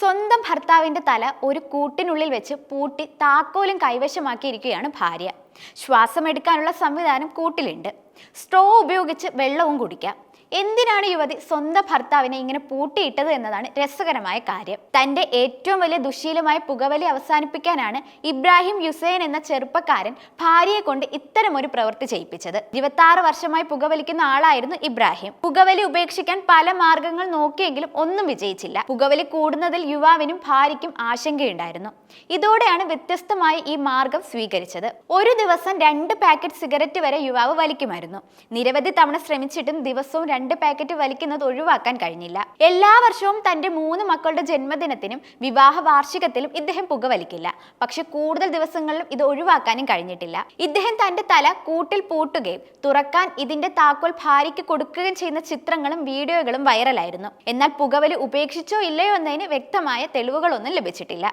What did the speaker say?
സ്വന്തം ഭർത്താവിന്റെ തല ഒരു കൂട്ടിനുള്ളിൽ വെച്ച് പൂട്ടി താക്കോലും കൈവശമാക്കിയിരിക്കുകയാണ് ഭാര്യ. ശ്വാസമെടുക്കാനുള്ള സംവിധാനം കൂട്ടിലുണ്ട്. സ്ട്രോ ഉപയോഗിച്ച് വെള്ളവും കുടിക്കാം. എന്തിനാണ് യുവതി സ്വന്തം ഭർത്താവിനെ ഇങ്ങനെ പൂട്ടിയിട്ടത് എന്നതാണ് രസകരമായ കാര്യം. തന്റെ ഏറ്റവും വലിയ ദുശീലമായ പുകവലി അവസാനിപ്പിക്കാനാണ് ഇബ്രാഹിം യുസൈൻ എന്ന ചെറുപ്പക്കാരൻ ഭാര്യയെ കൊണ്ട് ഇത്തരം ഒരു പ്രവൃത്തി ചെയ്യിപ്പിച്ചത്. ഇരുപത്തി വർഷമായി പുകവലിക്കുന്ന ആളായിരുന്നു ഇബ്രാഹിം. പുകവലി ഉപേക്ഷിക്കാൻ പല മാർഗങ്ങൾ നോക്കിയെങ്കിലും ഒന്നും വിജയിച്ചില്ല. പുകവലി കൂടുന്നതിൽ യുവാവിനും ഭാര്യയ്ക്കും ആശങ്കയുണ്ടായിരുന്നു. ഇതോടെയാണ് വ്യത്യസ്തമായി ഈ മാർഗം സ്വീകരിച്ചത്. ഒരു ദിവസം രണ്ട് പാക്കറ്റ് സിഗരറ്റ് വരെ യുവാവ് വലിക്കുമായിരുന്നു. നിരവധി തവണ ശ്രമിച്ചിട്ടും ദിവസവും രണ്ട് പാക്കറ്റ് വലിക്കുന്നത് ഒഴിവാക്കാൻ കഴിഞ്ഞില്ല. എല്ലാ വർഷവും തന്റെ മൂന്ന് മക്കളുടെ ജന്മദിനത്തിനും വിവാഹ വാർഷികത്തിലും ഇദ്ദേഹം പുക വലിക്കില്ല. പക്ഷെ കൂടുതൽ ദിവസങ്ങളിലും ഇത് ഒഴിവാക്കാനും കഴിഞ്ഞിട്ടില്ല. ഇദ്ദേഹം തന്റെ തല കൂട്ടിൽ പൂട്ടുകയും തുറക്കാൻ ഇതിന്റെ താക്കോൽ ഭാര്യയ്ക്ക് കൊടുക്കുകയും ചെയ്യുന്ന ചിത്രങ്ങളും വീഡിയോകളും വൈറലായിരുന്നു. എന്നാൽ പുകവലി ഉപേക്ഷിച്ചോ ഇല്ലയോ എന്നതിന് വ്യക്തമായ തെളിവുകളൊന്നും ലഭിച്ചിട്ടില്ല.